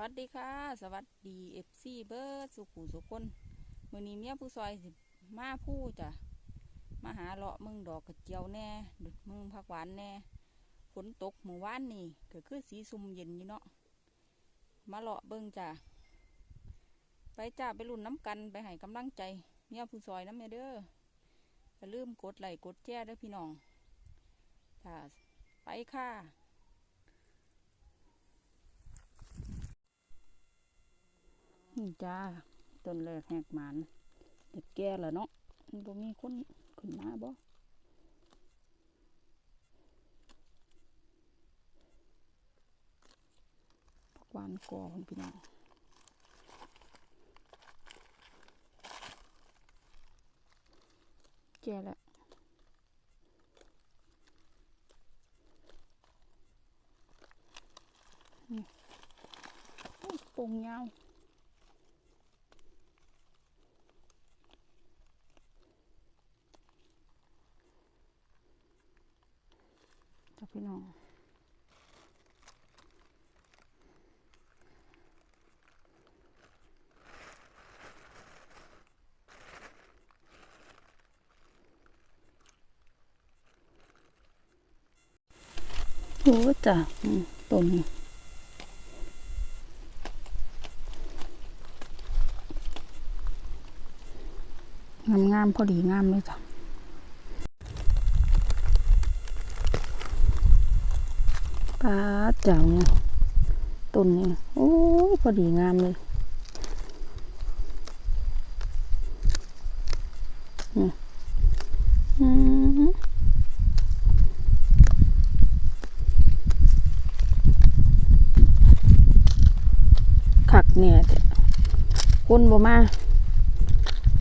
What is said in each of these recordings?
วัสดีค่ะ สวัสดีเอฟซีเบิร์ดสุขุสุคนมือนี้เมียผู้ซอยสิมาผู้จ้ะมาหาเลาะมึงดอกกระเจียวแน่มึงผักหวานแน่ฝนตกเมื่อวานนี่ก็คือสีซุ่มเย็นอยู่เนาะมาเลาะเบิ่งจ้ะไปจ้าไปรุ่นน้ำกันไปให้กำลังใจเมียผู้ซอยน้ำเนเด้ออย่าลืมกดไลค์กดแชร์ด้อพี่น้องจ้าไปค่ะ นี่จ้าต้นแรกแหกหมันเด็กแก่แล้วเนาะมันบ่มีคนขึ้นมาบ่ผักหวานกอคุณพี่น้องแก่แล้วนี่ปงยาว จ้าพี่น้องโอ้จ้ะต้นนี้งามๆพอดีงามเลยจ้ะ ปาเจ้าเนี่ยต้นนี้โอ้ยพอดีงามเลยนี่อืมขักเนี่ยคนบ่มา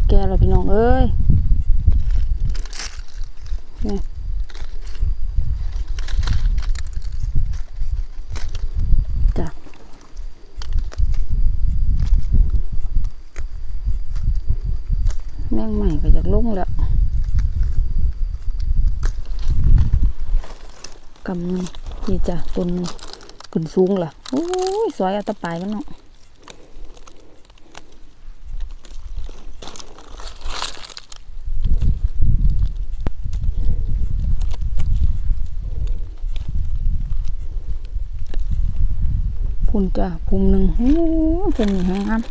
แกเราพี่น้องเอ้ยนี่ จ้ะแม งใหม่ก็อยากลงแล้วกำนี่จ้ะต้นขึ้นสูงล่ะโอ้ยสวยอาแตปายมันเนาะพุ่นจ้ะภูมิหนึ่งโอ้ยเป็นอย่างงาม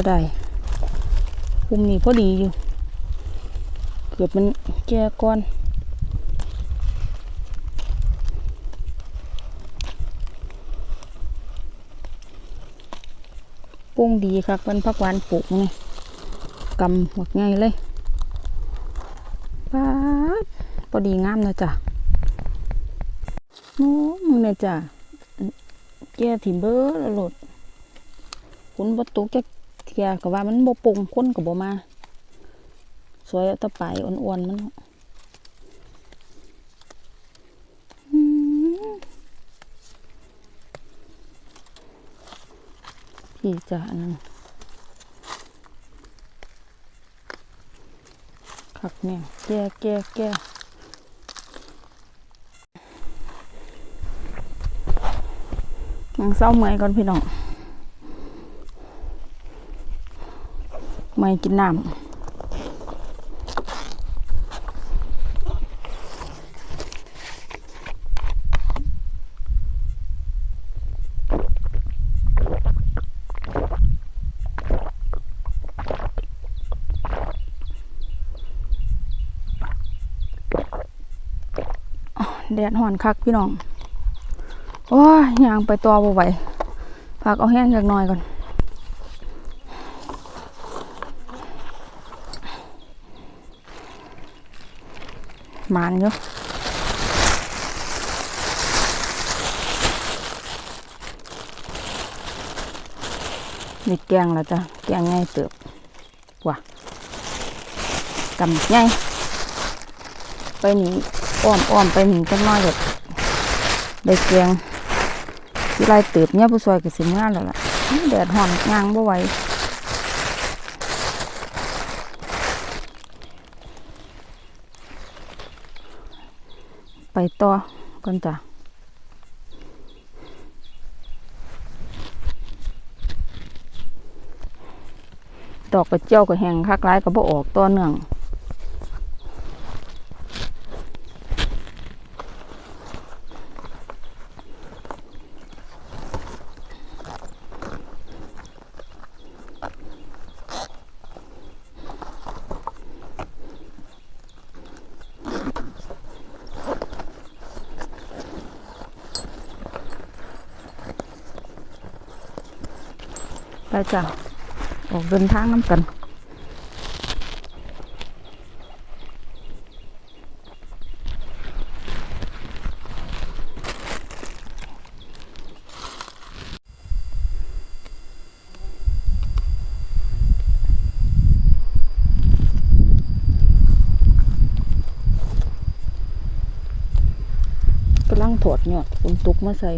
แต่เสียดายภูมินี้พอดีอยู่ เกือบมันแก่ก่อนปุ้งดีครับเป็นพักหวานปลูกนี่กำหัวไงเลยป๊าดพอดีงามนะจ้ะโอ้มึงเนี่ยจ้ะแก่ถิ่มเบอร์ละโหลดคุณบตุกจะ แกก็ว่ามันบ่ปรุงคนก็บ่มา สวยเอาตะปอ่อนๆมันพี่จ้ะอันนั้นคักเนี่ยแก่แก่แก่ยังเศร้าเมื่อยก่อนพี่น้อง เมื่อยกินน้ำแดดห่อนคักพี่น้อง โอ้ยยางไปตัวบ่ไหวพักเอาแห้งจากหน่อยก่อน มานอยู่นี่แกงแล้วจ้ะแกงง่ายเติบว่ะกำง่ายไปหนีอ้อมอ้อมไปหนีจังน้อยแบบได้แกงที่ไรเติบเนี่ยผู้ซอยกับสิงานแล้วล่ะแดดห่อนย่างบ่ไหว ต่อก่อนจ้ะดอกกระเจียวก็แห้งคักร้ายก็บ่ออกต่อเนื่อง ไปจ้ะออกเดินทางน้ำกันกำลังถอดยอดฝนตกมาใส่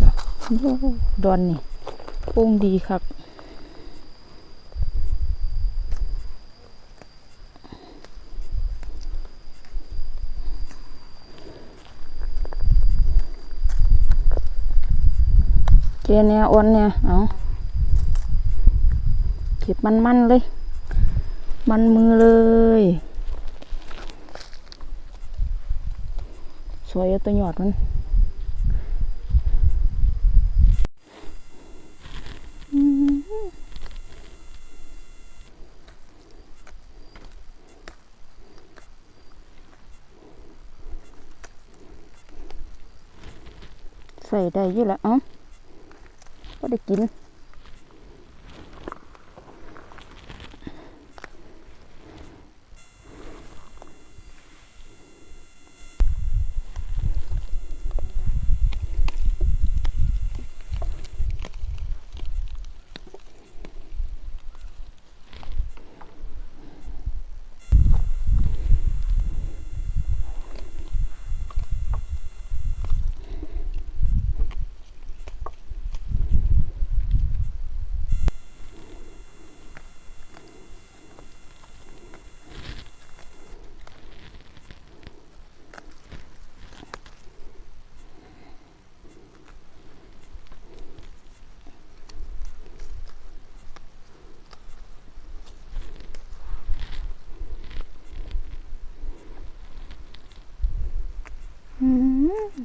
จ้ะโอ้ ดอนนี่โป่งดีครับเจเนี่ยอ้นเนี่ยเอาเก็บมันมันๆเลย มันมือเลยสวยตัวหยอดมัน ใส่ได้ยี่แล้วเอ้าก็ได้กิน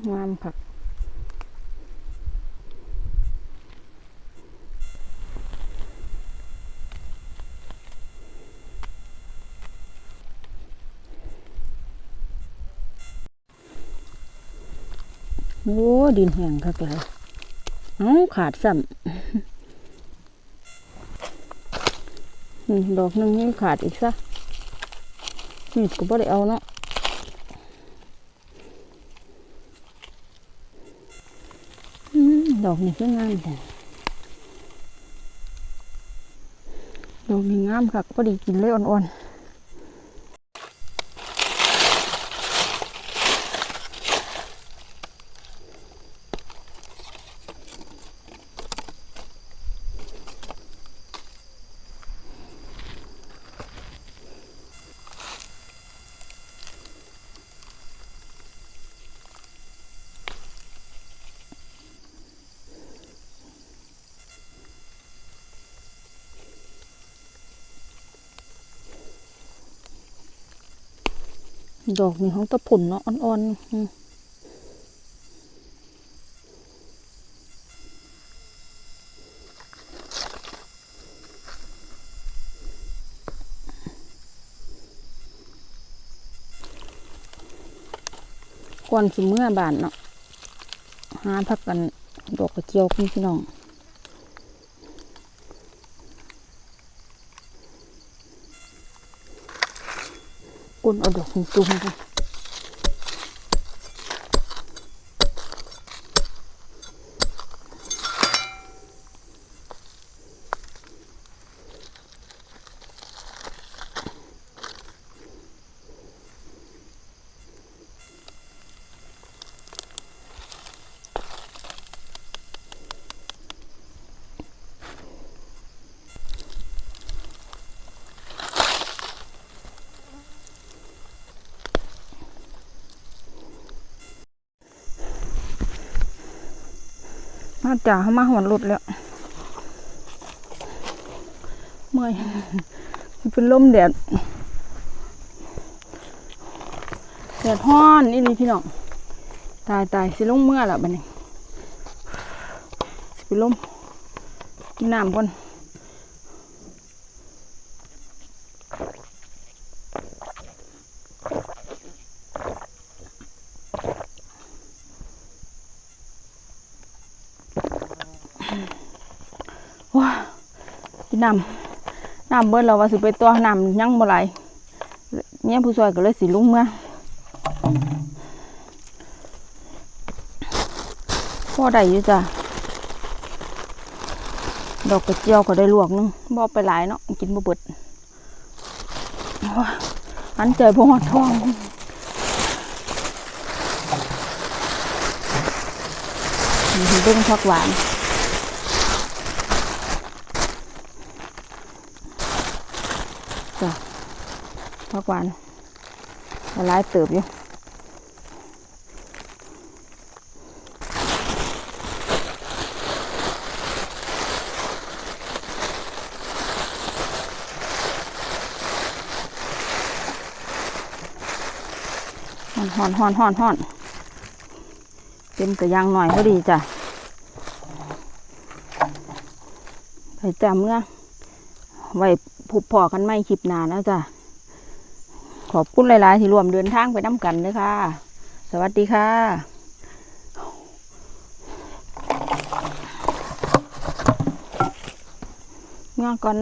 งามค่ะโอ้ดินแห้งคักเลยเอ้าขาดซ้ำอืมดอกนึงยังขาดอีกซะมีดก็บ่ได้เอาเนาะ อืม ดอกนี่คืองามแต่ดอกนี่งามค่ะพอดีกินเลยอ่อนๆ ดอกนี่ของตะผุนเนาะอ่อนๆอืมก่อนสิเมื่อบานเนาะหาพักกันดอกกระเจียวพี่น้อง กุนเอา มๆกันมาจ่าเขามาหอนรถแล้ว เมื่อยเป็นลมแดด แดดห้อนนี่นี่พี่น้อง ตายตายสิลงเมื่อละบันนี้สิเป็นลมกินน้ำก่อน นน้ำนำเบิ้ลเราว่าสิไปตัวนำยังบ่ไหลเนี่ยผู้ช่วยก็เลยสิลุงเมื่อพ่อได้อยู่จ้ะดอกกระเจียวก็ได้ลวกนึงบ่อไปหลายเนาะกินบ่เบิดอันใจอบ่หอดท้องเบิ่งผักหวาน จ้ะผักหวานหลายเติบอยู่หอนหอนหอนหอนหอนเต็มกระยางหน่อยพอดีจ้ะไปจ้ะเมื่อไว้ บพอกันไม่คลิปหนาแล้วจ้ะ ขอบคุณหลาย ๆ ที่ร่วมเดินทางไปน้ำกันเลยค่ะ สวัสดีค่ะง้อก่อน